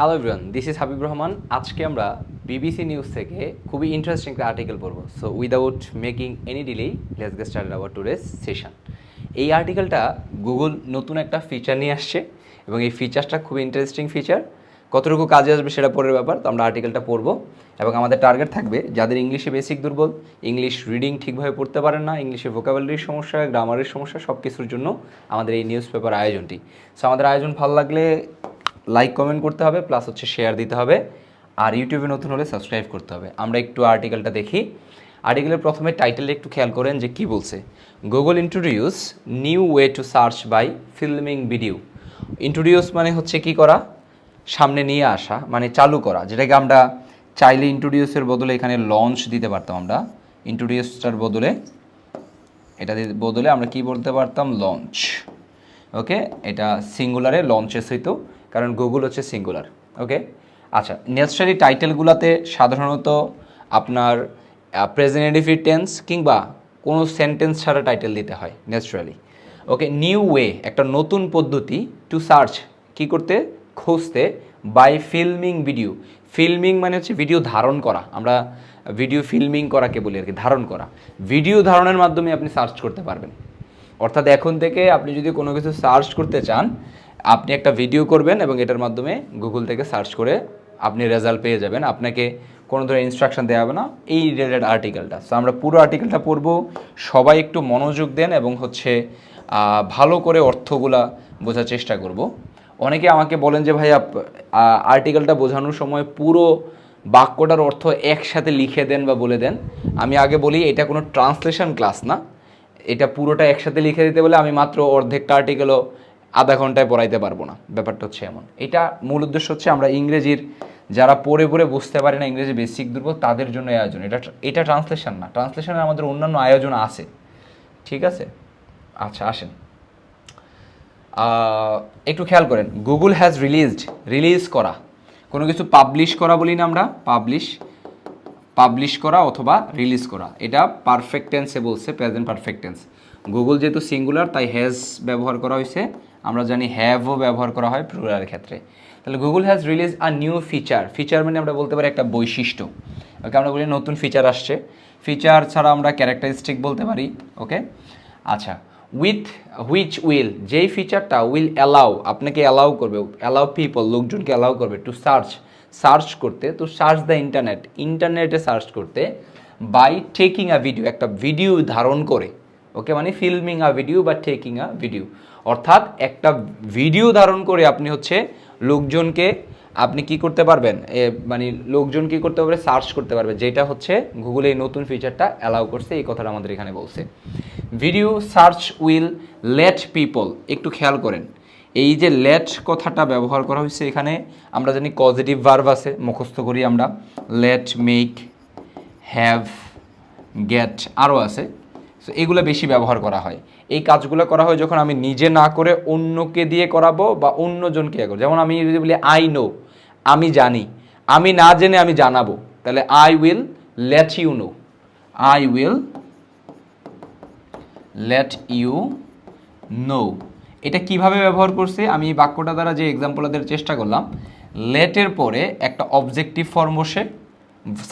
Hello everyone this is Habib Rahman আজকে আমরা BBC news থেকে খুবই ইন্টারেস্টিং একটা আর্টিকেল পড়ব। So without making any delay let's get started our today's session এই আর্টিকেলটা গুগল নতুন একটা ফিচার নিয়ে আসছে এবং এই ফিচারটা খুবই ইন্টারেস্টিং ফিচার কতটুকু কাজে আসবে সেটা পরের ব্যাপার, তো আমরা আর্টিকেলটা পড়ব। এবং আমাদের টার্গেট থাকবে যাদের ইংলিশে বেসিক দুর্বল ইংলিশ রিডিং ঠিকভাবে পড়তে পারেন না ইংলিশে ভোকাবুলারির সমস্যা গ্রামারের সমস্যা সব কিছুর জন্য আমাদের এই নিউজ পেপার আয়োজনটি। সো আমাদের আয়োজন ভালো লাগলে লাইক কমেন্ট করতে হবে প্লাস হচ্ছে শেয়ার দিতে হবে। আর ইউটিউবে নতুন হলে সাবস্ক্রাইব করতে হবে। আমরা একটু আর্টিকেলটা দেখি। আর্টিকেলের প্রথমে টাইটেলে একটু খেয়াল করেন যে কি বলছে। Google introduce new way to search by filming video introduce মানে হচ্ছে কি করা? সামনে নিয়ে আসা মানে চালু করা। যেটাকে আমরা চাইলে ইন্ট্রোডিউসের বদলে এখানে লঞ্চ দিতে পারতাম আমরা। ইন্ট্রোডিউসটার বদলে, এটা বদলে আমরা কি বলতে পারতাম? লঞ্চ ওকে এটা সিঙ্গুলারে লঞ্চেস হইতো। কারণ গুগল হচ্ছে সিঙ্গুলার ওকে আচ্ছা নেচারালি টাইটেলগুলোতে সাধারণত আপনার প্রেজেন্টেটিভ টেন্স কিংবা কোনো সেন্টেন্স ছাড়া টাইটেল দিতে হয় ন্যাচারালি ওকে নিউ ওয়ে একটা নতুন পদ্ধতি টু সার্চ কি করতে? খুঁজতে বাই ফিল্মিং ভিডিও ফিল্মিং মানে হচ্ছে ভিডিও ধারণ করা, আমরা ভিডিও ফিল্মিং করাকে বলি আর কি, ধারণ করা ভিডিও ধারণের মাধ্যমে আপনি সার্চ করতে পারবেন, অর্থাৎ এখন থেকে আপনি যদি কোনো কিছু সার্চ করতে চান আপনি একটা ভিডিও করবেন এবং এটার মাধ্যমে গুগল থেকে সার্চ করে আপনি রেজাল্ট পেয়ে যাবেন। আপনাকে কোনো ধরনের ইনস্ট্রাকশন দেওয়া হবে না। এই রিলেটেড আর্টিকেলটা সো আমরা পুরো আর্টিকেলটা পড়ব। সবাই একটু মনোযোগ দেন এবং হচ্ছে ভালো করে অর্থগুলা বোঝার চেষ্টা করব। অনেকে আমাকে বলেন যে ভাই আর্টিকেলটা বোঝানোর সময় পুরো বাক্যটার অর্থ একসাথে লিখে দেন বা বলে দেন। আমি আগে বলি, এটা কোনো ট্রান্সলেশন ক্লাস না। এটা পুরোটা একসাথে লিখে দিতে বলে আমি মাত্র অর্ধেকটা আর্টিকেলও আধা ঘন্টায় পড়াইতে পারব না। ব্যাপারটা হচ্ছে এমন। এটা মূল উদ্দেশ্য হচ্ছে আমরা ইংরেজির যারা পড়ে পড়ে বুঝতে পারে না ইংরেজি বেসিক দুর্বল, তাদের জন্য আয়োজন। এটা এটা ট্রান্সলেশন না। ট্রান্সলেশনের আমাদের অন্যান্য আয়োজন আছে। ঠিক আছে? আচ্ছা আসেন। একটু খেয়াল করেন। গুগল হ্যাজ রিলিজড রিলিজ করা। কোনো কিছু পাবলিশ করা বলি না আমরা। পাবলিশ পাবলিশ করা অথবা রিলিজ করা। এটা পারফেক্ট টেন্সে বলছে প্রেজেন্ট পারফেক্ট টেন্স গুগল যেহেতু সিঙ্গুলার তাই হ্যাজ ব্যবহার করা হয়েছে। আমরা জানি হ্যাভও ব্যবহার করা হয় প্লুরালের ক্ষেত্রে। তাহলে Google has release a new feature feature মানে আমরা বলতে পারি একটা বৈশিষ্ট্য। ওকে আমরা বলি নতুন ফিচার আসছে। ফিচার ছাড়া আমরা ক্যারেক্টারিস্টিক বলতে পারি। ওকে আচ্ছা উইথ হুইচ উইল যেই ফিচারটা উইল অ্যালাউ আপনাকে অ্যালাউ করবে অ্যালাউ পিপল লোকজনকে অ্যালাউ করবে টু সার্চ সার্চ করতে, তো সার্চ দ্য ইন্টারনেট ইন্টারনেটে সার্চ করতে বাই টেকিং আ ভিডিও একটা ভিডিও ধারণ করে। ওকে মানে ফিল্মিং আ ভিডিও বা টেকিং আ ভিডিও অর্থাৎ একটা ভিডিও ধারণ করে আপনি হচ্ছে লোকজনকে আপনি কি করতে পারবেন? মানে লোকজন কি করতে পারবে? সার্চ করতে পারবে। যেটা হচ্ছে গুগলে এই নতুন ফিচারটা অ্যালাউ করছে, এই কথাটা আমাদের এখানে বলছে। Video search will let people একটু খেয়াল করেন। এই যে লেট কথাটা ব্যবহার করা হয়েছে এখানে, আমরা জানি পজিটিভ ভার্ভ আছে, মুখস্থ করি আমরা। লেট মেক হ্যাভ গেট আরও আছে। সো এগুলো বেশি ব্যবহার করা হয়। এই কাজগুলো করা হয় যখন আমি নিজে না করে অন্যকে দিয়ে করাবো বা অন্যজনকে করব যেমন আমি যদি বলি আই নো আমি জানি, আমি না জেনে আমি জানাব। তাহলে I will let you know I will let you know এটা কীভাবে ব্যবহার করছে? আমি বাক্যটা দ্বারা যে এক্সাম্পলটা দেওয়ার চেষ্টা করলাম লেটের পরে একটা অবজেক্টিভ ফর্ম বসে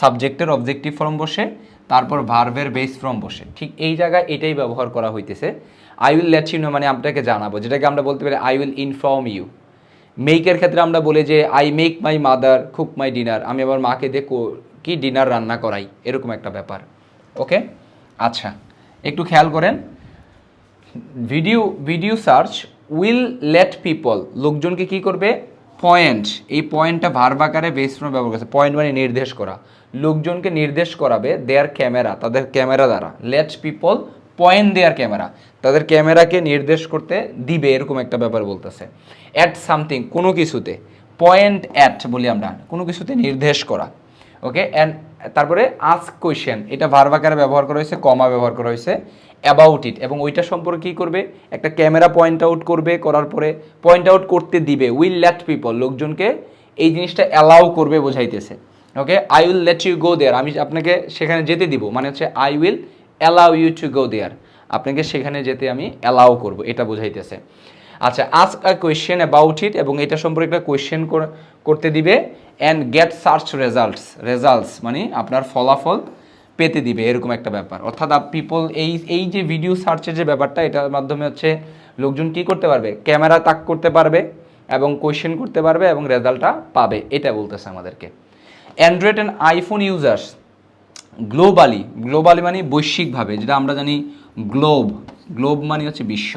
সাবজেক্টের অবজেক্টিভ ফর্ম বসে তারপর ভার্ভের বেস ফ্রম বসে। ঠিক এই জায়গায় এটাই ব্যবহার করা হইতেছে। I will let you know মানে আপনাকে জানাব, যেটাকে আমরা বলতে পারি আই উইল ইনফর্ম ইউ মেকের ক্ষেত্রে আমরা বলি যে I make my mother cook my dinner আমি আমার মাকে দিয়ে কি ডিনার রান্না করাই, এরকম একটা ব্যাপার। ওকে আচ্ছা একটু খেয়াল করেন। Video video search will let people লোকজনকে কি করবে? পয়েন্ট এই পয়েন্টটা ভার্ব আকারে বেস ফর্ম ব্যবহার করছে। পয়েন্ট মানে নির্দেশ করা। লোকজনকে নির্দেশ করাবে দেয়ার ক্যামেরা, তাদের ক্যামেরা দ্বারা। Let people point their camera তাদের ক্যামেরাকে নির্দেশ করতে দিবে, এরকম একটা ব্যাপার বলতেছে। অ্যাট সামথিং কোনো কিছুতে। পয়েন্ট অ্যাট বলি আমরা। কোনো কিছুতে নির্দেশ করা। ওকে অ্যান্ড তারপরে আস্ক কোয়েশ্চেন এটা ভার্ব আকারে ব্যবহার করা হয়েছে কমা ব্যবহার করা হয়েছে। অ্যাবাউট ইট এবং ওইটা সম্পর্কে কী করবে? একটা ক্যামেরা পয়েন্ট আউট করবে, করার পরে পয়েন্ট আউট করতে দিবে। উইল লেট পিপল লোকজনকে এই জিনিসটা অ্যালাউ করবে, বোঝাইতেছে। Okay I will let you go there আমি আপনাকে সেখানে যেতে দিব। মানে হচ্ছে I will allow you to go there আপনাকে সেখানে যেতে আমি অ্যালাউ করব। এটা বোঝাইতেছে। আচ্ছা ask a question about it এবং এটা সম্পর্কে একটা কোয়েশ্চেন করতে দিবে and get search results results মানে আপনার ফলাফল পেতে দিবে, এরকম একটা ব্যাপার। অর্থাৎ পিপল এই এই যে ভিডিও সার্চের যে ব্যাপারটা, এটার মাধ্যমে হচ্ছে লোকজন কি করতে পারবে? ক্যামেরা তাক করতে পারবে এবং কোয়েশ্চেন করতে পারবে এবং রেজাল্টটা পাবে। এটা বলতেছে আমাদেরকে। Android and iPhone users globally globally মানে বৈশ্বিকভাবে, যেটা আমরা জানি গ্লোব গ্লোব মানে হচ্ছে বিশ্ব।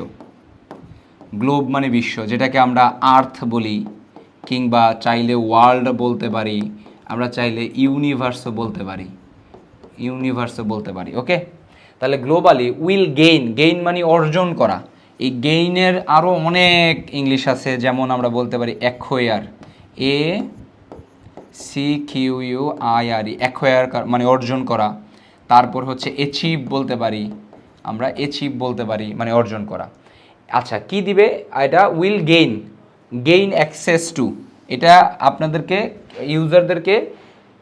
গ্লোব মানে বিশ্ব, যেটাকে আমরা আর্থ বলি, কিংবা চাইলে ওয়ার্ল্ড বলতে পারি, আমরা চাইলে ইউনিভার্সও বলতে পারি। ইউনিভার্সও বলতে পারি ওকে তাহলে গ্লোবালি উইল গেইন গেইন মানে অর্জন করা। এই গেইনের আরও অনেক ইংলিশ আছে, যেমন আমরা বলতে পারি acquire A C Q U I R E acquire মানে অর্জন করা। তারপর হচ্ছে অ্যাচিভ বলতে পারি, আমরা অ্যাচিভ বলতে পারি মানে অর্জন করা। আচ্ছা কি দিবে? এটা will gain gain access to এটা আপনাদেরকে ইউজারদেরকে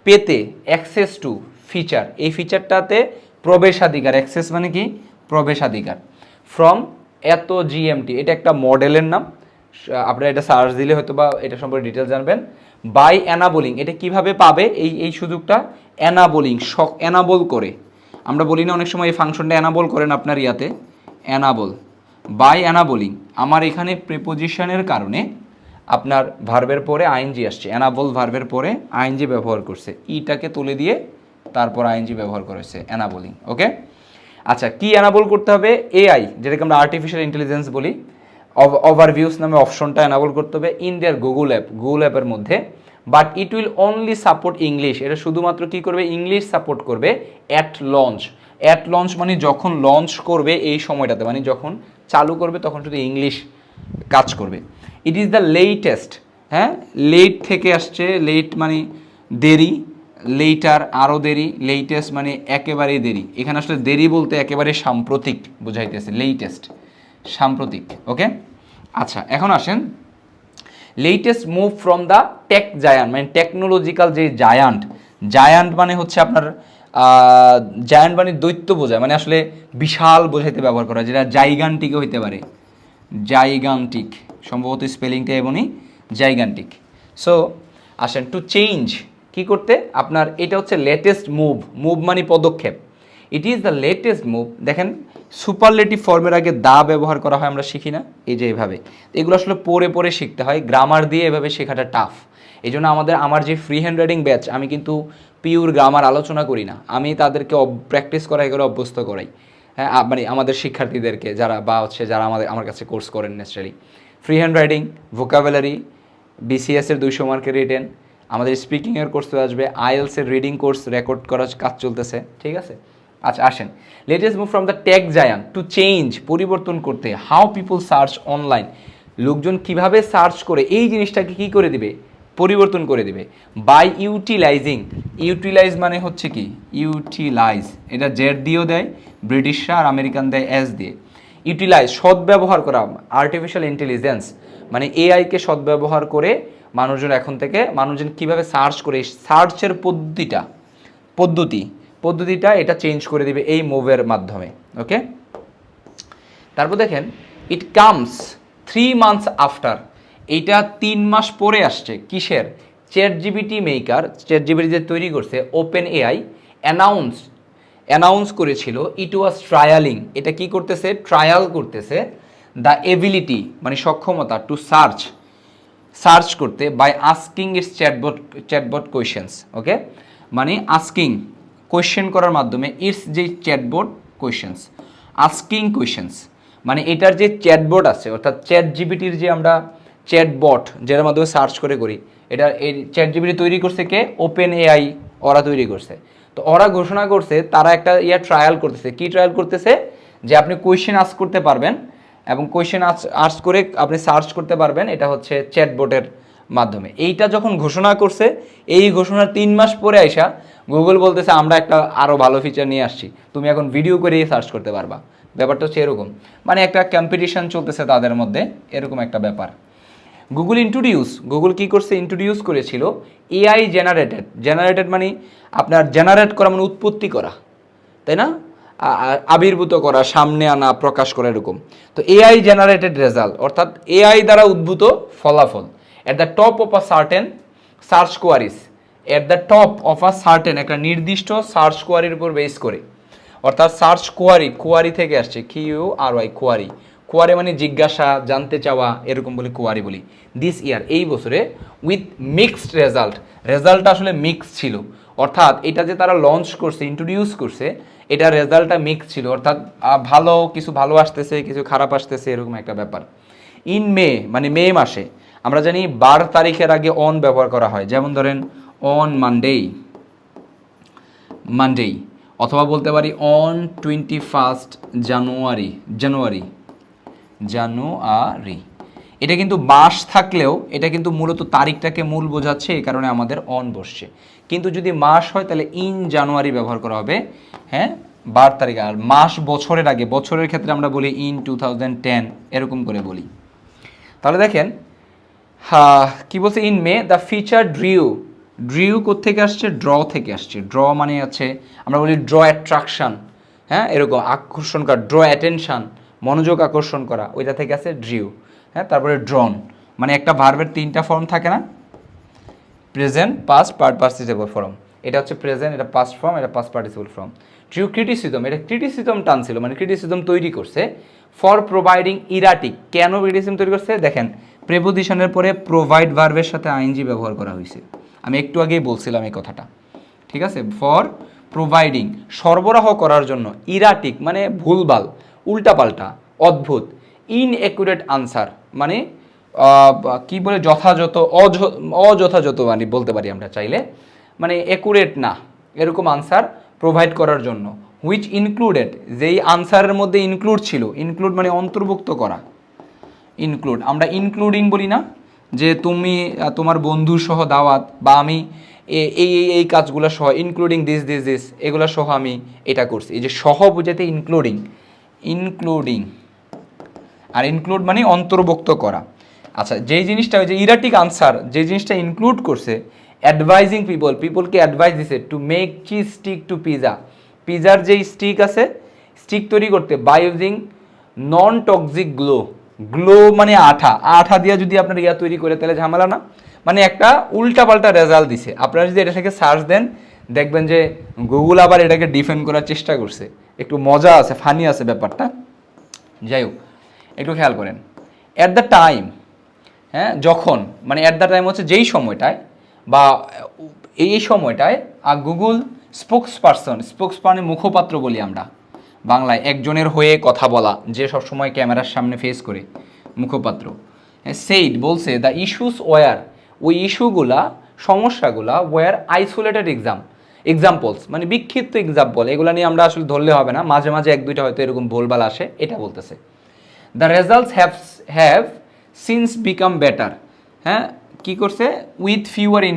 পেতে অ্যাক্সেস টু ফিচার এই ফিচারটাতে প্রবেশাধিকার অ্যাক্সেস মানে কি? প্রবেশাধিকার। ফ্রম এত জিএমটি এটা একটা মডেলের নাম। আপনারা এটা সার্চ দিলে হয়তো বা এটা সম্পর্কে ডিটেলস জানবেন। বাই অ্যানাবোলিং এটা কীভাবে পাবে? এই এই সুযোগটা অ্যানাবোলিং শক অ্যানাবল করে। আমরা বলি না অনেক সময় এই ফাংশনটা অ্যানাবল করেন আপনার ইয়াতে। অ্যানাবল বাই অ্যানাবোলিং আমার এখানে প্রিপোজিশনের কারণে আপনার ভার্বের পরে আইনজি আসছে। অ্যানাবল ভার্বের পরে আইনজি ব্যবহার করছে। ইটাকে তুলে দিয়ে তারপর আইনজি ব্যবহার করেছে অ্যানাবোলিং ওকে আচ্ছা কি অ্যানাবল করতে হবে? এআই যেটাকে আমরা আর্টিফিশিয়াল ইন্টেলিজেন্স বলি। ওভারভিউস নামে অপশনটা অ্যানাবল করতে হবে in their Google app Google অ্যাপের মধ্যে। But it will only support English এটা শুধুমাত্র কি করবে? ইংলিশ সাপোর্ট করবে অ্যাট লঞ্চ অ্যাট লঞ্চ মানে যখন লঞ্চ করবে এই সময়টাতে মানে যখন চালু করবে তখন শুধু ইংলিশ কাজ করবে। ইট ইজ দ্য লেটেস্ট হ্যাঁ? লেট থেকে আসছে লেট মানে দেরি লেটার আরও দেরি লেটেস্ট মানে একেবারেই দেরি। এখানে আসলে দেরি বলতে একেবারে সাম্প্রতিক, বোঝাইতেছে লেটেস্ট সাম্প্রতিক, ওকে? আচ্ছা এখন আসেন। Latest move from the tech giant মানে টেকনোলজিক্যাল যে জায়ান্ট জায়ান্ট মানে হচ্ছে আপনার জায়ান্ট মানে দৈত্য বোঝায় মানে আসলে বিশাল বোঝাইতে ব্যবহার করা যেটা জাইগান্টিকও হইতে পারে। জাইগান্টিক সম্ভবত স্পেলিংটা এমনই জাইগান্টিক সো আসেন টু চেঞ্জ কি করতে? আপনার, এটা হচ্ছে লেটেস্ট মুভ মুভ মানে পদক্ষেপ। It is the latest move দেখেন সুপারলেটিভ ফর্মের আগে দা ব্যবহার করা হয়, আমরা শিখি না। এই যে এইভাবে এগুলো আসলে পড়ে পড়ে শিখতে হয়। গ্রামার দিয়ে এভাবে শেখাটা টাফ এই জন্য আমাদের, আমার যে ফ্রি হ্যান্ড রাইটিং ব্যাচ আমি কিন্তু পিওর গ্রামার আলোচনা করি না। আমি তাদেরকে প্র্যাকটিস করে অভ্যস্ত করাই। হ্যাঁ মানে আমাদের শিক্ষার্থীদেরকে যারা, বা হচ্ছে যারা আমাদের, আমার কাছে কোর্স করেন naturally free hand writing vocabulary BCS এর দুইশো মার্কের রিটেন আমাদের স্পিকিংয়ের কোর্স আসবে। আইএলস এর রিডিং কোর্স রেকর্ড করার কাজ চলতেছে। ঠিক আছে? আচ্ছা আসেন। Latest move from the tech giant to change পরিবর্তন করতে। হাউ পিপল সার্চ অনলাইন লোকজন কীভাবে সার্চ করে? এই জিনিসটাকে কি করে দিবে? পরিবর্তন করে দিবে। বাই ইউটিলাইজিং ইউটিলাইজ মানে হচ্ছে কি? ইউটিলাইজ এটা জেড দিয়েও দেয়, ব্রিটিশরা আর আমেরিকান দেয়, এস দিয়ে। ইউটিলাইজ সদ্ব্যবহার করা আর্টিফিশিয়াল ইন্টেলিজেন্স মানে এআইকে সদ্ব্যবহার করে মানুষজন এখন থেকে, মানুষজন কীভাবে সার্চ করে সার্চের পদ্ধতিটা, পদ্ধতি। পদ্ধতিটা এটা চেঞ্জ করে দিবে এই মুভের মাধ্যমে ওকে তারপর দেখেন it comes three months after এইটা তিন মাস পরে আসছে, কিসের? ChatGPT maker ChatGPT যে তৈরি করছে ওপেন এআই অ্যানাউন্স অ্যানাউন্স করেছিল ইট ওয়াজ ট্রায়ালিং এটা কি করতেছে? ট্রায়াল করতেছে দ্য এবিলিটি মানে সক্ষমতা টু সার্চ সার্চ করতে by asking its chatbot chatbot questions okay মানে আস্কিং কোয়েশ্চেন করার মাধ্যমে ইটস যে চ্যাটবোর্ড কোয়েশ্চেন্স আস্কিং কোয়েশ্চেন্স মানে এটার যে চ্যাটবোর্ড আছে, অর্থাৎ চ্যাট জিবিটির যে আমরা চ্যাটবট যেটার মাধ্যমে সার্চ করে করি, এটা এই চ্যাট জিবিটি তৈরি করছে কে? ওপেন এআই ওরা তৈরি করছে। তো ওরা ঘোষণা করছে, তারা একটা ইয়া ট্রায়াল করতেছে। কি ট্রায়াল করতেছে? যে আপনি কোয়েশ্চেন আস্ক করতে পারবেন এবং কোয়েশ্চেন আর্স করে আপনি সার্চ করতে পারবেন। এটা হচ্ছে চ্যাটবোটের মাধ্যমে। এইটা যখন ঘোষণা করছে, এই ঘোষণার তিন মাস পরে আইসা গুগল বলতেছে, আমরা একটা আরও ভালো ফিচার নিয়ে আসছি। তুমি এখন ভিডিও করে সার্চ করতে পারবা। ব্যাপারটা হচ্ছে এরকম। মানে একটা কম্পিটিশন চলতেছে তাদের মধ্যে, এরকম একটা ব্যাপার। গুগল ইন্ট্রোডিউস গুগল কি করছে? ইন্ট্রোডিউস করেছিল এআই জেনারেটেড জেনারেটেড মানে আপনার জেনারেট করা মানে উৎপত্তি করা। তাই না? আবির্ভূত করা, সামনে আনা, প্রকাশ করা, এরকম। তো এআই জেনারেটেড রেজাল্ট অর্থাৎ এআই দ্বারা উদ্ভূত ফলাফল। At the top of a certain search queries at the top of a certain একটা নির্দিষ্ট সার্চ কোয়ারির উপর বেস করে। অর্থাৎ সার্চ কোয়ারি কোয়ারি থেকে আসছে Q R Y query query মানে জিজ্ঞাসা, জানতে চাওয়া, এরকম বলি কোয়ারি বলি। দিস ইয়ার এই বছরে উইথ মিক্সড রেজাল্ট রেজাল্টটা আসলে মিক্স ছিল। অর্থাৎ এটা যে তারা লঞ্চ করছে ইন্ট্রোডিউস করছে, এটা রেজাল্টটা মিক্স ছিল। অর্থাৎ ভালো, কিছু ভালো আসতেছে, কিছু খারাপ আসতেছে, এরকম একটা ব্যাপার। ইন মে মানে মে মাসে আমরা জানি বার তারিখের আগে অন ব্যবহার করা হয়। যেমন ধরেন অন মানডে মানডে অথবা বলতে পারি on twenty first January January January এটা কিন্তু মাস থাকলেও, এটা কিন্তু মূলত তারিখটাকে মূল বোঝাচ্ছে এই কারণে আমাদের অন বসছে। কিন্তু যদি মাস হয়, তাহলে ইন জানুয়ারি ব্যবহার করা হবে হ্যাঁ? বার তারিখ। আর মাস বছরের আগে, বছরের ক্ষেত্রে আমরা বলি ইন টু টেন এরকম করে বলি। তাহলে দেখেন কি বলছে? In May the feature drew drew থেকে আসছে? ড্র থেকে আসছে। ড্র মানে আছে আমরা বলি ড্র অ্যাট্রাকশন হ্যাঁ এরকম আকর্ষণ করা ড্র অ্যাটেনশন মনোযোগ আকর্ষণ করা, ওইটা থেকে আছে ড্রিউ হ্যাঁ তারপরে ড্রন মানে একটা ভার্বের তিনটা ফর্ম থাকে না? Present past part participle form এটা হচ্ছে প্রেজেন্ট এটা পাস্ট ফর্ম এটা past participle form drew criticism এটা ক্রিটিসিজম টানছিল মানে ক্রিটিসিজম তৈরি করছে ফর প্রোভাইডিং ইরাটিক কেন ক্রিটিসিজম তৈরি করছে? দেখেন প্রেপোজিশনের পরে প্রোভাইড ভার্বের সাথে আইনজি ব্যবহার করা হয়েছে। আমি একটু আগেই বলছিলাম এই কথাটা। ঠিক আছে? ফর প্রোভাইডিং সরবরাহ করার জন্য ইরাটিক মানে ভুলভাল, উল্টাপাল্টা, অদ্ভুত ইনএকুরেট আনসার মানে কি বলে, যথাযথ, অয- অযথাযথ মানে বলতে পারি আমরা চাইলে। মানে একুরেট না, এরকম আনসার প্রোভাইড করার জন্য হুইচ ইনক্লুডেড যেই আনসারের মধ্যে ইনক্লুড ছিল ইনক্লুড মানে অন্তর্ভুক্ত করা। ইনক্লুড আমরা ইনক্লুডিং বলি না যে তুমি তোমার বন্ধু সহ দাওয়াত বা আমি এই এই এই কাজগুলো সহ ইনক্লুডিং দিস দিস দিস এগুলো সহ আমি এটা করছি। এই যে সহ বুঝাতে ইনক্লুডিং ইনক্লুডিং আর ইনক্লুড মানে অন্তর্ভুক্ত করা। আচ্ছা যেই জিনিসটা, ওই যে ইরাটিক আনসার যে জিনিসটা ইনক্লুড করছে অ্যাডভাইজিং পিপল পিপলকে অ্যাডভাইস দিছে to make cheese stick to pizza পিজার যেই স্টিক আছে স্টিক তৈরি করতে using non toxic glue glue মানে আঠা। আঠা দিয়ে যদি আপনার ইয়া তৈরি করে, তাহলে ঝামেলা না। মানে একটা উল্টাপাল্টা রেজাল্ট দিছে। আপনারা যদি এটা থেকে সার্চ দেন, দেখবেন যে গুগল আবার এটাকে ডিফেন্ড করার চেষ্টা করছে। একটু মজা আছে ফানি আছে ব্যাপারটা। যাই হোক, একটু খেয়াল করেন। অ্যাট দ্য টাইম হ্যাঁ যখন মানে অ্যাট দ্য টাইম হচ্ছে যেই সময়টায় বা এই সময়টায় আর গুগল স্পোক্স পার্সন স্পোক্স মুখপাত্র বলি আমরা। বাংলায় একজনের হয়ে কথা বলা, যে সবসময় ক্যামেরার সামনে ফেস করে, মুখপাত্র। সেইড বলছে দ্য ইস্যুস ওয়ার ওই ইস্যুগুলা, সমস্যাগুলা ওয়ার আইসোলেটেড এক্সাম এক্সাম্পলস মানে বিক্ষিপ্ত এক্সাম্পল এগুলো নিয়ে আমরা আসলে ধরলে হবে না, মাঝে মাঝে এক দুইটা হয়তো এরকম ভুলভাল আসে, এটা বলতেছে। The results have have since become better হ্যাঁ কি করছে? With fewer in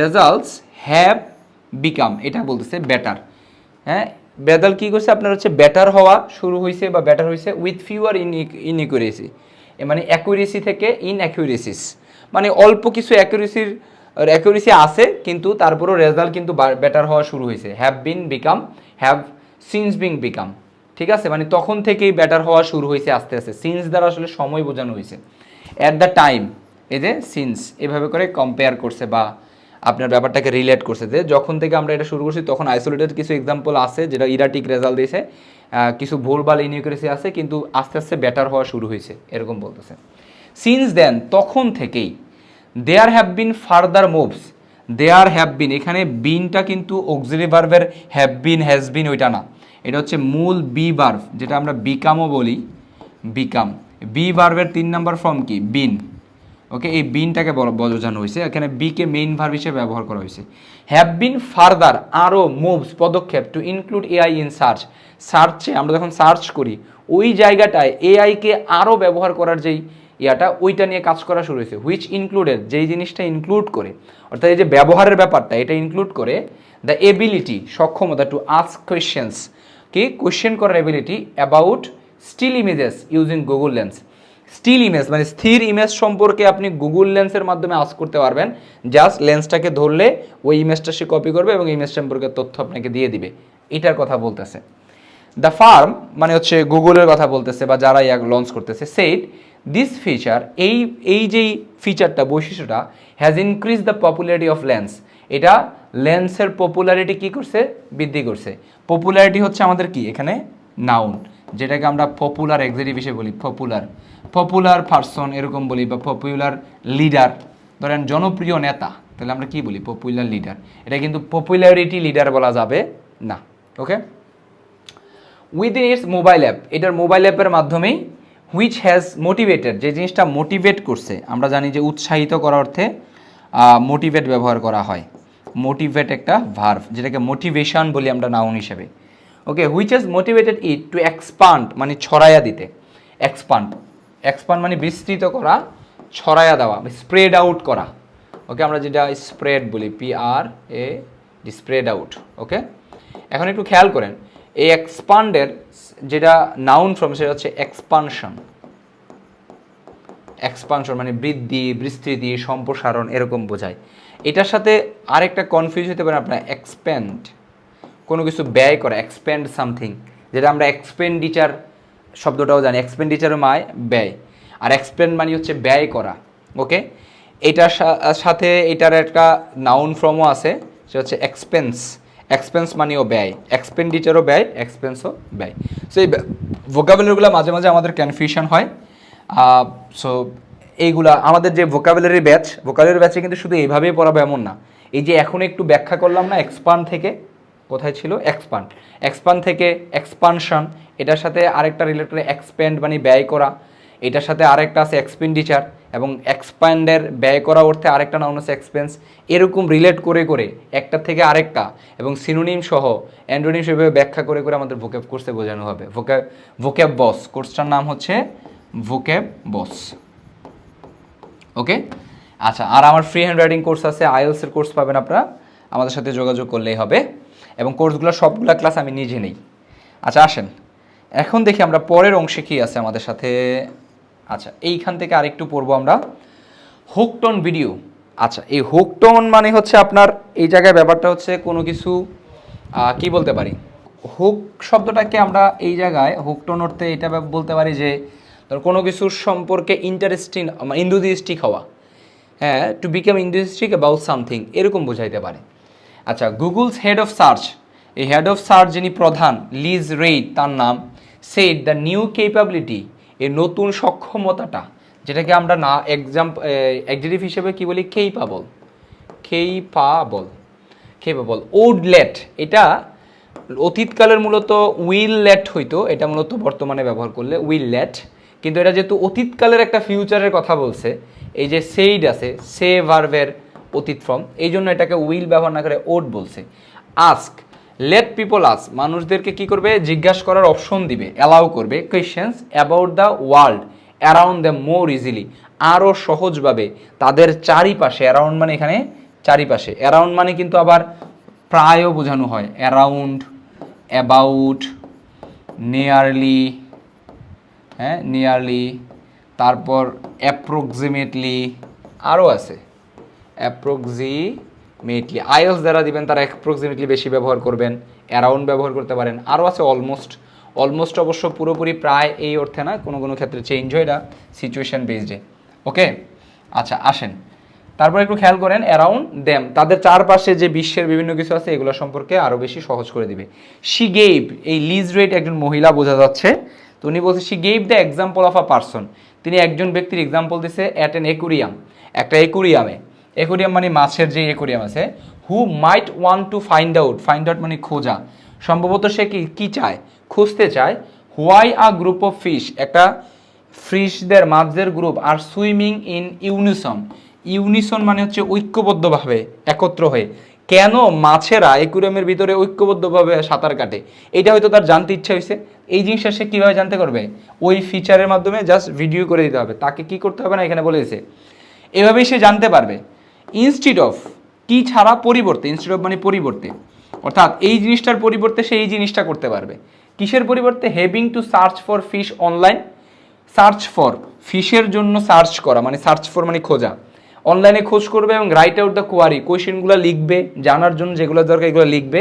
results have become এটা বলতেছে বেটার হ্যাঁ বেদাল কি করছে? আপনার হচ্ছে বেটার হওয়া শুরু হয়েছে বা বেটার হয়েছে উইথ ফিউয়ার ইন ইনইকুরেসি মানে অ্যাকুরেসি থেকে ইন অ্যাকুরেসিস মানে অল্প কিছু অ্যাকুরেসির অ্যাকুরেসি আছে, কিন্তু তারপরও রেজাল্ট কিন্তু বেটার হওয়া শুরু হয়েছে have been become have since being become ঠিক আছে? মানে তখন থেকেই বেটার হওয়া শুরু হয়েছে আস্তে আস্তে। সিন্স দ্বারা আসলে সময় বোঝানো হয়েছে অ্যাট দ্য টাইম এই যে সিন্স এভাবে করে কম্পেয়ার করছে বা আপনার ব্যাপারটাকে রিলেট করছে যে যখন থেকে আমরা এটা শুরু করছি, তখন আইসোলেটেড কিছু এক্সাম্পল আছে যেটা ইরাটিক রেজাল্ট দিয়েছে। কিছু ভুলভাল ইনিউক্রেসি আছে, কিন্তু আস্তে আস্তে বেটার হওয়া শুরু হয়েছে, এরকম বলতেছে। সিন্স দেন তখন থেকেই there have been further moves there have been এখানে বিনটা কিন্তু অক্সিলি ভার্বের হ্যাভ বিন হ্যাজ বিন ওইটা না। এটা হচ্ছে মূল বি বার্ভ যেটা আমরা বিকামও বলি। বিকাম বি বার্ভের তিন নম্বর ফর্ম কি? বিন ওকে এই বিনটাকে বোঝানো হয়েছে। এখানে বিকে মেইন ভার্ব হিসেবে ব্যবহার করা হয়েছে। হ্যাভ বিন ফার্দার আরও মুভস পদক্ষেপ to include AI in search সার্চে আমরা যখন সার্চ করি, ওই জায়গাটায় এআইকে আরও ব্যবহার করার যেই ইয়াটা, ওইটা নিয়ে কাজ করা শুরু হয়েছে। হুইচ ইনক্লুডেড যেই জিনিসটা ইনক্লুড করে, অর্থাৎ এই যে ব্যবহারের ব্যাপারটা, এটা ইনক্লুড করে দ্য এবিলিটি সক্ষমতা টু আস্ক কোয়েশ্চেন্স কি কোয়েশ্চেন করার ability about still images using Google Lens still image মানে স্থির ইমেজ সম্পর্কে আপনি গুগল লেন্সের মাধ্যমে আস করতে পারবেন। জাস্ট লেন্সটাকে ধরলে ওই ইমেজটা সে কপি করবে এবং ইমেজ সম্পর্কে তথ্য আপনাকে দিয়ে দিবে। এটার কথা বলতেছে। দ্য ফার্ম মানে হচ্ছে গুগলের কথা বলতেছে বা যারা ইয়া লঞ্চ করতেছে সেইট দিস ফিচার এই এই যেই ফিচারটা বৈশিষ্ট্যটা has increase the popularity of Lens এটা লেন্সের পপুলারিটি কি করছে? বৃদ্ধি করছে। পপুলারিটি হচ্ছে আমাদের কি? এখানে নাউন যেটাকে আমরা পপুলার এক্সিটিভ হিসেবে বলি পপুলার পপুলার পারসন এরকম বলি বা পপুলার লিডার ধরেন জনপ্রিয় নেতা, তাহলে আমরা কি বলি? পপুলার লিডার এটা কিন্তু পপুলারিটি লিডার বলা যাবে না okay within its mobile app এটার মোবাইল অ্যাপের মাধ্যমেই হুইচ হ্যাজ মোটিভেটেড যে জিনিসটা মোটিভেট করছে, আমরা জানি যে উৎসাহিত করার অর্থে মোটিভেট ব্যবহার করা হয়। মোটিভেট একটা ভার্ভ যেটাকে মোটিভেশন বলি আমরা নাউন হিসেবে। Okay which has motivated it to expand মানে ছড়াইয়া দিতে। এক্সপান্ড এক্সপান্ড মানে বিস্তৃত করা, ছড়াইয়া দেওয়া স্প্রেড আউট করা। ওকে আমরা যেটা স্প্রেড বলি P R A spread out okay এখন একটু খেয়াল করেন, এই এক্সপান্ডের যেটা নাউন ফর্ম সেটা হচ্ছে এক্সপানশন এক্সপানশন মানে বৃদ্ধি, বিস্তৃতি, সম্প্রসারণ, এরকম বোঝায়। এটার সাথে আরেকটা কনফিউজ হতে পারে আপনার এক্সপ্যান্ড কোনো কিছু ব্যয় করা এক্সপেন্ড সামথিং যেটা আমরা এক্সপেন্ডিচার শব্দটাও জানি এক্সপেন্ডিচারও মায় ব্যয়। আর এক্সপেন্ড মানে হচ্ছে ব্যয় করা ওকে এটার সা- সাথে এটার একটা নাউন ফর্মও আছে, সেটা হচ্ছে এক্সপেন্স এক্সপেন্স মানেও ব্যয় এক্সপেন্ডিচারও ব্যয় এক্সপেন্সও ব্যয়। সো এই ভোকাবুলারিগুলো মাঝে মাঝে আমাদের কনফিউশন হয়। সো এইগুলা, আমাদের যে ভোকাবুলারি ব্যাচ ভোকাবুলারি ব্যাচে কিন্তু শুধু এইভাবেই পড়াবো এমন না। এই যে এখন একটু ব্যাখ্যা করলাম না এক্সপান থেকে কোথায় ছিল? এক্সপান্ড এক্সপান্ড থেকে এক্সপানশন এটার সাথে আরেকটা রিলেটেড এক্সপেন্ড মানে ব্যয় করা। এটার সাথে আরেকটা আছে এক্সপেন্ডিচার এবং এক্সপ্যান্ডের ব্যয় করা অর্থে আরেকটা নাউন আছে এক্সপেন্স এরকম রিলেট করে করে একটা থেকে আরেকটা এবং সিনোনিম সহ অ্যান্ড্রোনিম সেভাবে ব্যাখ্যা করে করে আমাদের ভোকেব কোর্সে বোঝানো হবে। ভোকেব ভোকেব বস কোর্সটার নাম হচ্ছে ভোকেব বস ওকে আচ্ছা আর আমার ফ্রি হ্যান্ড রাইটিং কোর্স আছে আইএলসের কোর্স পাবেন আপনারা। আমাদের সাথে যোগাযোগ করলেই হবে। এবং কোর্সগুলো সবগুলো ক্লাস আমি নিজে নেই। আচ্ছা আসেন। এখন দেখি আমরা পরের অংশে কী আছে আমাদের সাথে। আচ্ছা এইখান থেকে আরেকটু পড়ব আমরা। হুকটন ভিডিও আচ্ছা এই হুকটন মানে হচ্ছে আপনার এই জায়গায় ব্যাপারটা হচ্ছে কোনো কিছু কি বলতে পারি? হুক শব্দটাকে আমরা এই জায়গায় হুকটন অর্থে এটা বলতে পারি যে, ধর কোনো কিছুর সম্পর্কে ইন্টারেস্টিং ইন্ডুজিস্টিক হওয়া। হ্যাঁ to become enthusiastic about something এরকম বোঝাইতে পারে। আচ্ছা গুগলস হেড অফ সার্চ এই হেড অফ সার্চ যিনি প্রধান লিজ রেইড তার নাম সেট দ্য নিউ কেপাবিলিটি এই নতুন সক্ষমতাটা, যেটাকে আমরা না এক্সাম এক্সিটিভ হিসেবে কি বলি? কেইপাবল কেইপাবল কেপাবল ওডলেট এটা অতীতকালের মূলত উইল লেট হইতো, এটা মূলত বর্তমানে ব্যবহার করলে উইল লেট কিন্তু এটা যেহেতু অতীতকালের একটা ফিউচারের কথা বলছে, এই যে সেইড আছে, সে ভার্ভের অতীত ফর্ম এই জন্য এটাকে উইল ব্যবহার না করে ওড বলছে। আস্ক লেট পিপল আস মানুষদেরকে কি করবে? জিজ্ঞাসা করার অপশন দিবে অ্যালাউ করবে। Questions about the world around the more easily আরও সহজভাবে তাদের চারিপাশে অ্যারাউন্ড মানে এখানে চারিপাশে অ্যারাউন্ড মানে কিন্তু আবার প্রায়ও বোঝানো হয় অ্যারাউন্ড অ্যাবাউট নিয়ারলি হ্যাঁ নিয়ারলি তারপর অ্যাপ্রক্সিমেটলি আরও আছে। অ্যাপ্রক্সিমেটলি আইএলস যারা দিবেন, তারা অ্যাপ্রক্সিমেটলি বেশি ব্যবহার করবেন অ্যারাউন্ড ব্যবহার করতে পারেন। আরও আছে অলমোস্ট অলমোস্ট অবশ্য পুরোপুরি প্রায় এই অর্থে না, কোনো কোনো ক্ষেত্রে চেঞ্জ হয় এটা সিচুয়েশন বেসডে ওকে আচ্ছা আসেন। তারপর একটু খেয়াল করেন অ্যারাউন্ড দেম তাদের চারপাশে যে বিশ্বের বিভিন্ন কিছু আছে, এগুলো সম্পর্কে আরও বেশি সহজ করে দিবে। শি গেভ এই লিজ রেট একজন মহিলা বোঝা যাচ্ছে, তো উনি বলছে she gave the example of a person তিনি একজন ব্যক্তির এক্সাম্পল দিছে অ্যাট এন একুরিয়াম একটা একুরিয়ামে একুরিয়াম মানে মাছের যে একুরিয়াম আছে who might want to find out find out মানে খোঁজা। সম্ভবত সে কি, কী চায়? খুঁজতে চায় why a group of fish একটা ফিশদের, মাছদের গ্রুপ আর সুইমিং ইন ইউনিসন ইউনিসন মানে হচ্ছে ঐক্যবদ্ধভাবে একত্র হয়ে। কেন মাছেরা একুরিয়ামের ভিতরে ঐক্যবদ্ধভাবে সাঁতার কাটে? এটা হয়তো তার জানতে ইচ্ছা হয়েছে। এই জিনিসটা সে কীভাবে জানতে পারবে? ওই ফিচারের মাধ্যমে জাস্ট ভিডিও করে দিতে হবে। তাকে কি করতে হবে না এখানে বলে দিয়েছে এভাবেই সে জানতে পারবে। ইনস্টিড অফ কি ছাড়া পরিবর্তে ইনস্টিড অফ মানে পরিবর্তে, অর্থাৎ এই জিনিসটার পরিবর্তে সে এই জিনিসটা করতে পারবে। কিসের পরিবর্তে? Having to search for fish online search for ফিশের জন্য সার্চ করা মানে সার্চ ফর মানে খোঁজা। অনলাইনে খোঁজ করবে এবং রাইট আউট দ্য কোয়ারি কোয়েশ্চেনগুলো লিখবে, জানার জন্য যেগুলো দরকার এগুলো লিখবে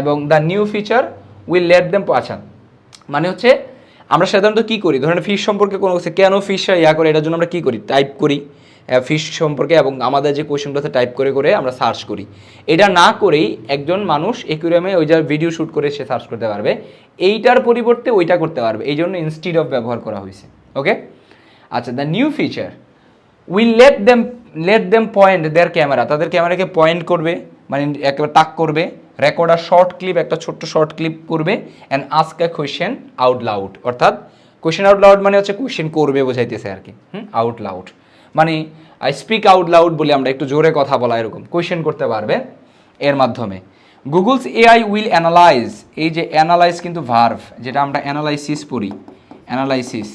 এবং the new feature will let them আচ্ছা মানে হচ্ছে, আমরা সাধারণত কি করি? ধরেন ফিশ সম্পর্কে কোনো কেন ফিশ ইয়া করে, এটার জন্য আমরা কী করি? টাইপ করি। ফিশ সম্পর্কে এবং আমাদের যে কোয়েশনগুলোতে টাইপ করে করে আমরা সার্চ করি। এটা না করেই একজন মানুষ একুরিয়ামে ওই যার ভিডিও শ্যুট করে সে সার্চ করতে পারবে। এইটার পরিবর্তে ওইটা করতে পারবে। এই জন্য ইনস্টিড অফ ব্যবহার করা হয়েছে। ওকে আচ্ছা the new feature will let them let them point their camera তাদের ক্যামেরাকে পয়েন্ট করবে মানে একেবারে তাক করবে রেকর্ড আর শর্ট ক্লিপ একটা ছোট্ট শর্ট ক্লিপ করবে and ask a question out loud অর্থাৎ কোয়েশ্চেন আউট লাউড মানে হচ্ছে কোয়েশ্চেন করবে, বোঝাইতেছে আর কি হুম? আউট লাউড মানে আই স্পিক আউট লাউড বলে আমরা একটু জোরে কথা বলা এরকম কোয়েশ্চেন করতে পারবে এর মাধ্যমে। গুগলস এআই উইল অ্যানালাইজ এই যে অ্যানালাইজ কিন্তু ভার্ভ যেটা আমরা অ্যানালাইসিস পড়ি। অ্যানালাইসিস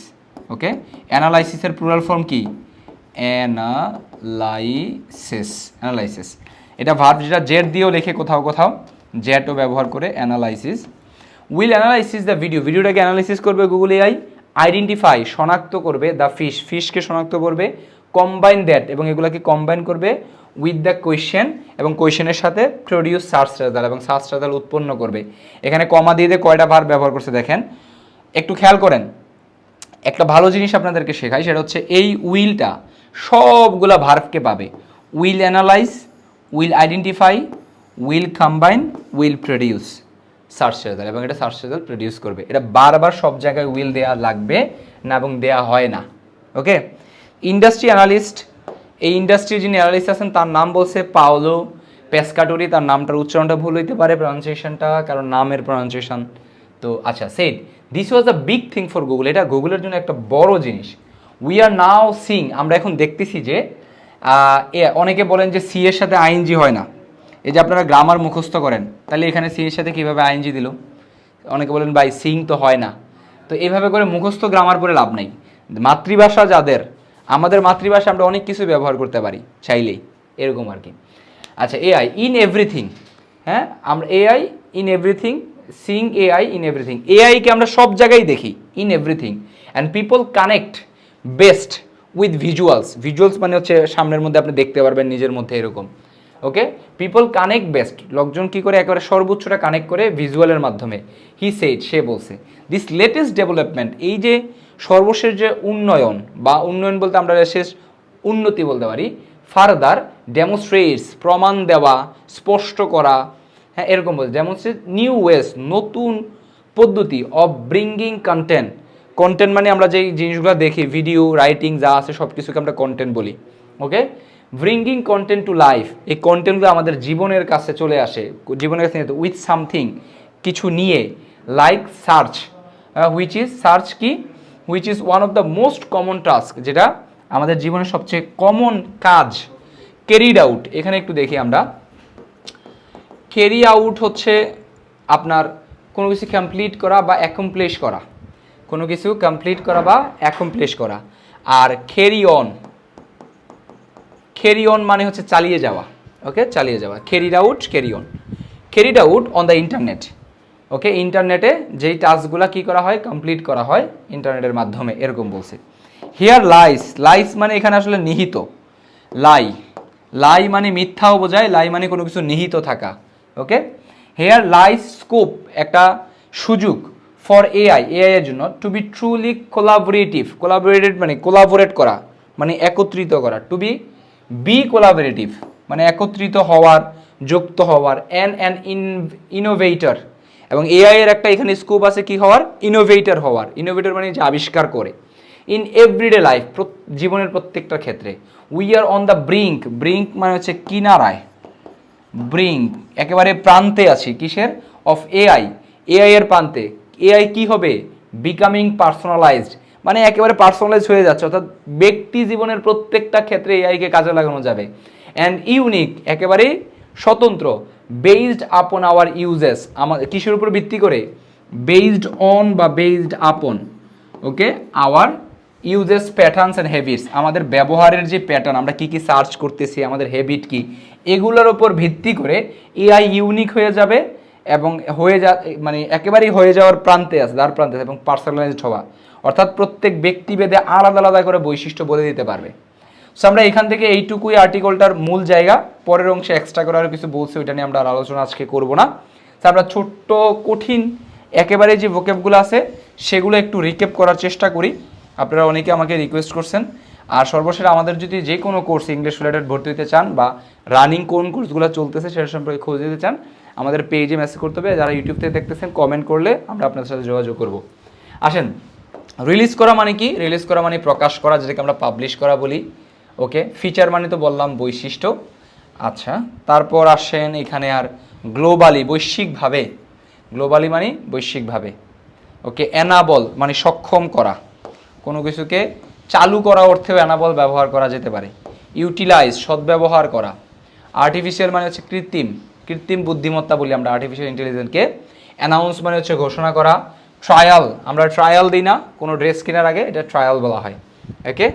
ওকে অ্যানালাইসিসের প্লুরাল ফর্ম কি? অ্যানালাইসিস অ্যানালাইসিস এটা ভার্ভ যেটা জেড দিয়েও লেখে কোথাও কোথাও জেটও ব্যবহার করে analysis will analysis the video ভিডিওটাকে অ্যানালাইসিস করবে গুগল এআই আইডেন্টিফাই শনাক্ত করবে দ্য ফিশ ফিশকে শনাক্ত করবে। কম্বাইন দ্যাট এবং এগুলোকে কম্বাইন করবে উইথ দ্য কোয়েশ্চেন এবং কোয়েশ্চেনের সাথে প্রডিউস সার্চ রেজাল্ট এবং সার্চ রেজাল্ট উৎপন্ন করবে। এখানে কমা দিয়ে দিয়ে কয়টা ভার ব্যবহার করছে দেখেন। একটু খেয়াল করেন। একটা ভালো জিনিস আপনাদেরকে শেখাই, সেটা হচ্ছে এই উইলটা সবগুলা ভার্ভকে পাবে। Will analyse will identify will combine will produce search result এবং এটা সার্চ রেজাল্ট প্রডিউস করবে। এটা বারবার সব জায়গায় উইল দেওয়া লাগবে না এবং দেওয়া হয় না। ওকে ইন্ডাস্ট্রি অ্যানালিস্ট এই ইন্ডাস্ট্রির যিনি অ্যানালিস্ট আছেন, তার নাম বলছে পাওলো পেসকাটোরি তার নামটার উচ্চারণটা ভুল হইতে পারে প্রনাউন্সিয়েশনটা কারণ নামের প্রনাউন্সিয়েশন তো আচ্ছা set this was the big thing for Google এটা গুগলের জন্য একটা বড় জিনিস। উই আর নাও সিং আমরা এখন দেখতেছি যে অনেকে বলেন যে সি এর সাথে আইএনজি হয় না। এই যে আপনারা গ্রামার মুখস্থ করেন, তাহলে এখানে সি এর সাথে কীভাবে আইএনজি দিল? অনেকে বলেন, ভাই সিং তো হয় না। তো এইভাবে করে মুখস্থ গ্রামার পরে লাভ নেই। মাতৃভাষা যাদের আমাদের মাতৃভাষা আমরা অনেক কিছু ব্যবহার করতে পারি, চাইলেই, এরকম আর কি। আচ্ছা এআই ইন এভরিথিং হ্যাঁ? আমরা AI in everything sing AI in everything এআইকে আমরা সব জায়গায় দেখি in everything and people connect best with visuals visuals মানে হচ্ছে সামনের মধ্যে আপনি দেখতে পারবেন, নিজের মধ্যে এরকম। ওকে পিপল কানেক্ট বেস্ট লোকজন কী করে? একেবারে সর্বোচ্চটা কানেক্ট করে ভিজুয়ালের মাধ্যমে। হি সেট সে বলছে। দিস লেটেস্ট ডেভেলপমেন্ট এই যে সর্বশেষ যে উন্নয়ন বা উন্নয়ন বলতে আমরা শেষ উন্নতি বলতে পারি ফার্দার ডেমোস্ট্রেটস প্রমাণ দেওয়া, স্পষ্ট করা হ্যাঁ এরকম বলছে। ডেমোস্ট্রেট নিউ ওয়েস নতুন পদ্ধতি অফ ব্রিঙ্গিং কন্টেন্ট কন্টেন্ট মানে আমরা যেই জিনিসগুলো দেখি ভিডিও রাইটিং যা আছে সব কিছুকে আমরা কন্টেন্ট বলি okay bringing content to life এই কন্টেন্টগুলো আমাদের জীবনের কাছে চলে আসে, জীবনের কাছে উইথ সামথিং কিছু নিয়ে like search which is search কি? Which is one of the most common task যেটা আমাদের জীবনের সবচেয়ে কমন কাজ ক্যারিড আউট এখানে একটু দেখি আমরা। ক্যারি আউট হচ্ছে আপনার কোনো কিছু কমপ্লিট করা বা অ্যাকমপ্লিশ করা। কোনো কিছু কমপ্লিট করা বা অ্যাকমপ্লিশ করা। আর ক্যারি অন ক্যারি অন মানে হচ্ছে চালিয়ে যাওয়া। ওকে চালিয়ে যাওয়া। Carried out carry on carried out on the internet okay ইন্টারনেটে যেই টাস্কগুলো কী করা হয়? কমপ্লিট করা হয় ইন্টারনেটের মাধ্যমে, এরকম বলছে। হিয়ার লাইস লাইস মানে এখানে আসলে নিহিত। লাই লাই মানে মিথ্যাও বোঝায় লাই মানে কোনো কিছু নিহিত থাকা। ওকে হেয়ার লাইস স্কোপ একটা সুযোগ ফর এআই এআই এর জন্য to be truly collaborative collaborated মানে কোলাবোরেট করা মানে একত্রিত করা। টু বি বি কোলাবোরেটিভ মানে একত্রিত হওয়ার, যুক্ত হওয়ার অ্যান অ্যান ইন ইনোভেটর এবং এআই এর একটা এখানে স্কোপ আছে কি হওয়ার? ইনোভেটর হওয়ার। ইনোভেটর মানে যে আবিষ্কার করে। ইন এভরিডে লাইফ জীবনের প্রত্যেকটা ক্ষেত্রে we are on the brink brink মানে হচ্ছে কিনারায়। ব্রিঙ্ক একেবারে প্রান্তে আছি। কিসের? অফ এআই এআই এর প্রান্তে। এআই কি হবে? বিকামিং পার্সোনালাইজড মানে একেবারে পার্সোনালাইজ হয়ে যাচ্ছে। অর্থাৎ ব্যক্তি জীবনের প্রত্যেকটা ক্ষেত্রে এআইকে কাজে লাগানো যাবে। অ্যান্ড ইউনিক একেবারে স্বতন্ত্র বেসড আপন আওয়ার ইউজেস আমার, কিসের উপর ভিত্তি করে? বেসড অন বা based upon okay our uses patterns and habits আমাদের ব্যবহারের যে প্যাটার্ন আমরা কি কি সার্চ করতেছি, আমাদের হ্যাবিট কি, এগুলোর ওপর ভিত্তি করে এআই ইউনিক হয়ে যাবে এবং হয়ে যা মানে একেবারেই হয়ে যাওয়ার প্রান্তে আছে, দ্বার প্রান্তে আছে এবং পার্সোনালাইজড হওয়া। অর্থাৎ প্রত্যেক ব্যক্তিভেদে আলাদা আলাদা করে বৈশিষ্ট্য বলে দিতে পারবে। সো আমরা এখান থেকে এইটুকুই আর্টিকলটার মূল জায়গা, পরের অংশে এক্সট্রা করে আরও কিছু বলছি, ওইটা নিয়ে আমরা আর আলোচনা আজকে করব না। তো আমরা ছোট্ট, কঠিন, একেবারে যে ভোকেবগুলো আছে, সেগুলো একটু রিকেপ করার চেষ্টা করি। আপনারা অনেকে আমাকে রিকোয়েস্ট করছেন। আর সর্বশেষ আমাদের যদি যে কোনো কোর্স ইংলিশ রিলেটেড ভর্তি হতে চান বা রানিং কোন কোর্সগুলো চলতেছে সেটা সম্পর্কে খোঁজ দিতে চান, আমাদের পেজে মেসেজ করতে হবে। যারা ইউটিউব থেকে দেখতেছেন কমেন্ট করলে আমরা আপনাদের সাথে যোগাযোগ করব। আসেন রিলিজ করা মানে কি? রিলিজ করা মানে প্রকাশ করা, যেটাকে আমরা পাবলিশ করা বলি। ওকে ফিচার মানে তো বললাম বৈশিষ্ট্য। আচ্ছা তারপর আসেন এখানে আর গ্লোবালি বৈশ্বিকভাবে। গ্লোবালি মানে বৈশ্বিকভাবে। ওকে অ্যানাবল মানে সক্ষম করা। কোনো কিছুকে চালু করা অর্থেও অ্যানাবল ব্যবহার করা যেতে পারে। ইউটিলাইজ সদ্ব্যবহার করা। আর্টিফিশিয়াল মানে হচ্ছে কৃত্রিম। কৃত্রিম বুদ্ধিমত্তা বলি আমরা আর্টিফিশিয়াল ইন্টেলিজেন্সকে অ্যানাউন্স মানে হচ্ছে ঘোষণা করা। ট্রায়াল আমরা ট্রায়াল দিই না, কোনো ড্রেস কেনার আগে এটা ট্রায়াল বলা হয়। ওকে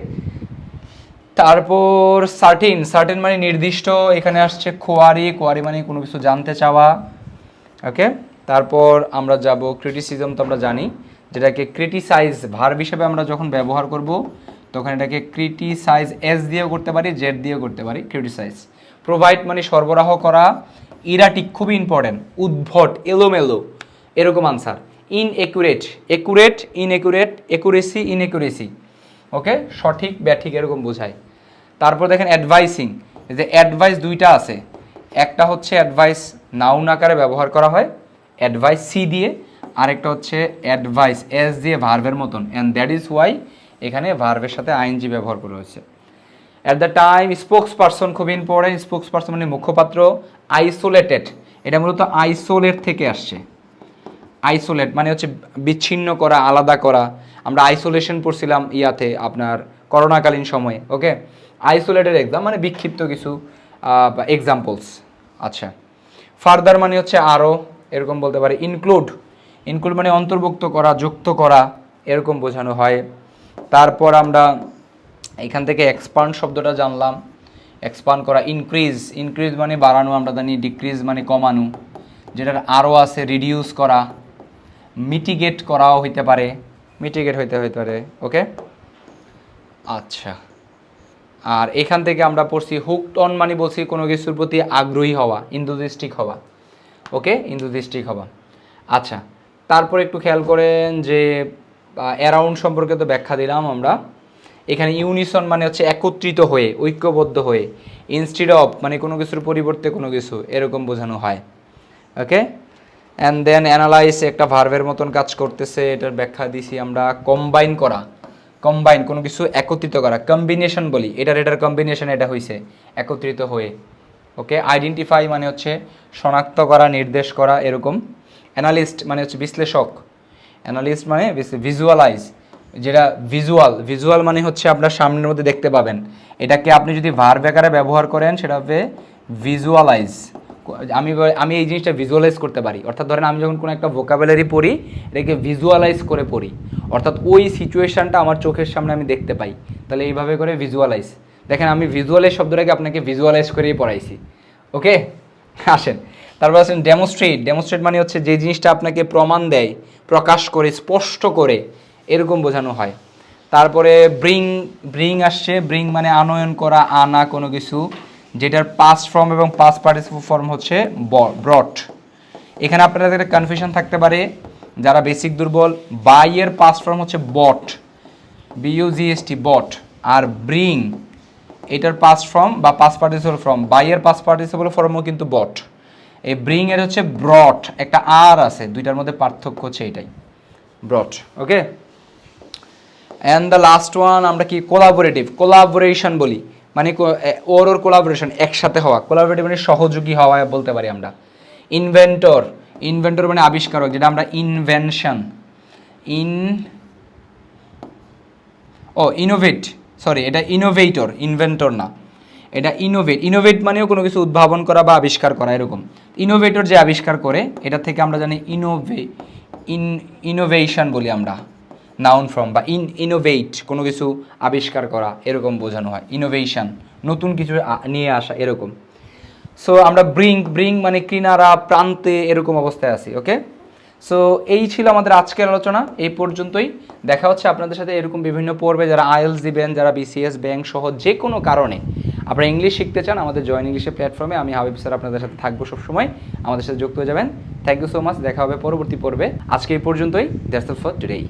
তারপর সার্টিন সার্টিন মানে নির্দিষ্ট, এখানে আসছে খোয়ারি কোয়ারি মানে কোনো কিছু জানতে চাওয়া ওকে তারপর আমরা যাব ক্রিটিসিজম তো আমরা জানি, যেটাকে ক্রিটিসাইজ ভার্ব হিসেবে আমরা যখন ব্যবহার করব, তখন এটাকে ক্রিটিসাইজ এস দিয়েও করতে পারি জেড দিয়েও করতে পারি ক্রিটিসাইজ প্রোভাইড মানে সরবরাহ করা ইরাটিক খুবই ইম্পর্টেন্ট উদ্ভট, এলোমেলো, এরকম answer inaccurate accurate inaccurate accuracy inaccuracy okay? সঠিক, ব্যাঠিক এরকম বোঝায়। তারপর দেখেন অ্যাডভাইসিং যে অ্যাডভাইস দুইটা আছে। একটা হচ্ছে অ্যাডভাইস নাউন আকারে ব্যবহার করা হয় অ্যাডভাইস সি দিয়ে। আরেকটা হচ্ছে অ্যাডভাইস এস দিয়ে ভার্ভের মতন অ্যান্ড দ্যাট ইজ ওয়াই এখানে ভার্ভের সাথে আইনজি ব্যবহার করা হয়েছে। At the time spokesperson খুব ইম্পর্টেন্ট স্পোক্স পার্সন মানে মুখপাত্র আইসোলেটেড এটা মূলত আইসোলেট থেকে আসছে। আইসোলেট মানে হচ্ছে বিচ্ছিন্ন করা, আলাদা করা। আমরা আইসোলেশন পড়ছিলাম ইয়াতে আপনার করোনাকালীন সময়ে ওকে আইসোলেটেড এক্সাম মানে বিক্ষিপ্ত কিছু এক্সাম্পলস আচ্ছা। ফার্দার মানে হচ্ছে আরও এরকম বলতে পারে ইনক্লুড ইনক্লুড মানে অন্তর্ভুক্ত করা, যুক্ত করা, এরকম বোঝানো হয়। তারপর আমরা এখান থেকে এক্সপান্ড শব্দটা জানলাম। এক্সপান্ড করা ইনক্রিজ ইনক্রিজ মানে বাড়ানো, আমরা জানি ডিক্রিজ মানে কমানো। যেটার আরও আছে রিডিউস করা মিটিগেট করাও হইতে পারে। মিটিগেট হইতে হইতে পারে ওকে আচ্ছা আর এখান থেকে আমরা পড়ছি হুক অন মানে বলছি কোনো কিছুর প্রতি আগ্রহী হওয়া ইন্দুদৃষ্টিক হওয়া ওকে ইন্দুদৃষ্টিক হওয়া। আচ্ছা তারপর একটু খেয়াল করেন যে অ্যারাউন্ড সম্পর্কে তো ব্যাখ্যা দিলাম আমরা। এখানে ইউনিসন মানে হচ্ছে একত্রিত হয়ে, ঐক্যবদ্ধ হয়ে ইনস্টিড অফ মানে কোনো কিছুর পরিবর্তে কোনো কিছু, এরকম বোঝানো হয় ওকে অ্যান্ড দেন অ্যানালাইস একটা ভার্ভের মতন কাজ করতেছে, এটার ব্যাখ্যা দিছি আমরা কম্বাইন করা। কম্বাইন কোনো কিছু একত্রিত করা। কম্বিনেশন বলি। এটার এটার কম্বিনেশন এটা হয়েছে একত্রিত হয়ে। ওকে আইডেন্টিফাই মানে হচ্ছে শনাক্ত করা, নির্দেশ করা, এরকম। অ্যানালিস্ট মানে হচ্ছে বিশ্লেষক। অ্যানালিস্ট মানে ভিজুয়ালাইজ যেটা ভিজুয়াল ভিজুয়াল মানে হচ্ছে আপনার সামনের মধ্যে দেখতে পাবেন। এটাকে আপনি যদি ভার্ব আকারে ব্যবহার করেন সেটা হবে ভিজুয়ালাইজ আমি আমি এই জিনিসটা ভিজুয়ালাইজ করতে পারি। অর্থাৎ ধরেন আমি যখন কোনো একটা ভোকাবুলারি পড়ি, এটাকে ভিজুয়ালাইজ করে পড়ি। অর্থাৎ ওই সিচুয়েশনটা আমার চোখের সামনে আমি দেখতে পাই। তাহলে এইভাবে করে ভিজুয়ালাইজ দেখেন, আমি ভিজুয়ালাইজ শব্দটাকে আপনাকে ভিজুয়ালাইজ করেই পড়াইছি। ওকে আসেন। তারপর আছেন ডেমোস্ট্রেট ডেমোস্ট্রেট মানে হচ্ছে যে জিনিসটা আপনাকে প্রমাণ দেয়, প্রকাশ করে, স্পষ্ট করে, এরকম বোঝানো হয়। তারপরে ব্রিং ব্রিং আসছে। ব্রিং মানে আনয়ন করা, আনা কোনো কিছু। যেটার পাস্ট ফর্ম এবং পাস্ট পার্টিসিপল ফর্ম হচ্ছে ব্রট এখানে আপনাদের একটা কনফিউশন থাকতে পারে, যারা বেসিক দুর্বল বাই এর পাস্ট ফর্ম হচ্ছে বট বিইউজিএসটি বট আর ব্রিং এটার পাস্ট ফর্ম বা পাস পার্টিসিপল ফর্ম বাই এর পাস পার্টিসিপল ফর্মও কিন্তু বট এই ব্রিং এর হচ্ছে ব্রট একটা আর আছে, দুইটার মধ্যে পার্থক্য হচ্ছে এটাই brought okay and the last one আমরা কি? কোলাবোরেটিভ কোলাবোরেশন বলি। মানে ওর ওর কোলাবোরেশন একসাথে হওয়া কোলাবোরেটিভ মানে সহযোগী হওয়া বলতে পারি আমরা। ইনভেন্টর ইনভেন্টর মানে আবিষ্কারক, যেটা আমরা ইনভেনশন ইন ও ইনোভেট সরি এটা ইনোভেটর ইনভেন্টর না। এটা ইনোভেট ইনোভেট মানেও কোনো কিছু উদ্ভাবন করা বা আবিষ্কার করা, এরকম। ইনোভেটর যে আবিষ্কার করে, এটা থেকে আমরা জানি ইনোভে ইন ইনোভেশন বলি আমরা। নাউন ফর্ম বা ইন ইনোভেট কোনো কিছু আবিষ্কার করা, এরকম বোঝানো হয়। ইনোভেশন নতুন কিছু নিয়ে আসা, এরকম। সো আমরা ব্রিং ব্রিং মানে কিনারা, প্রান্তে এরকম অবস্থায় আছি ওকে সো এই ছিল আমাদের আজকের আলোচনা, এই পর্যন্তই। দেখা হচ্ছে আপনাদের সাথে এরকম বিভিন্ন পর্বে, যারা আইএলস দিবেন, যারা বিসিএস ব্যাংক সহ যে কোনো কারণে। আপনারা ইংলিশ শিখতে চান, আমাদের জয়েন ইংলিশের প্ল্যাটফর্মে আমি হাবিব স্যার আপনাদের সাথে থাকব সবসময়। আমাদের সাথে যুক্ত হয়ে যাবেন। থ্যাংক ইউ সো মাচ দেখা হবে পরবর্তী পর্বে। আজকে এই পর্যন্তই দ্যাটস ফর টুডেই